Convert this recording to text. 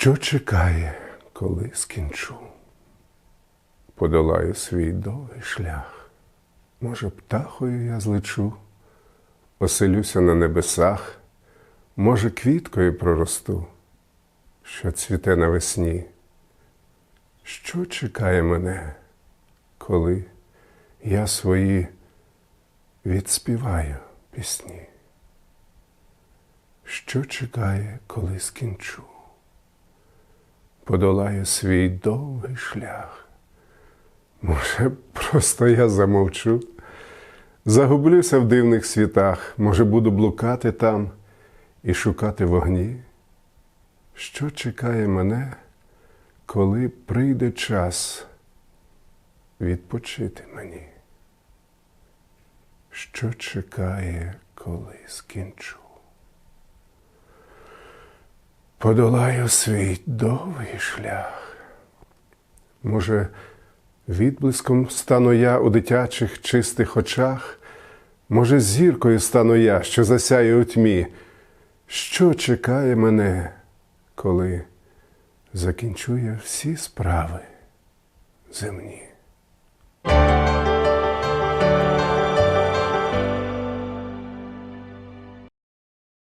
Що чекає, коли скінчу? Подолаю свій довгий шлях. Може, птахою я злечу, оселюся на небесах, може, квіткою проросту, що цвіте навесні. Що чекає мене, коли я свої відспіваю пісні? Що чекає, коли скінчу? Подолаю свій довгий шлях. Може, просто я замовчу, загублюся в дивних світах, може, буду блукати там і шукати вогні. Що чекає мене, коли прийде час відпочити мені? Що чекає, коли скінчу? Подолаю свій довгий шлях. Може, відблиском стану я у дитячих чистих очах, може, зіркою стану я, що засяє у тьмі. Що чекає мене, коли закінчу я всі справи земні?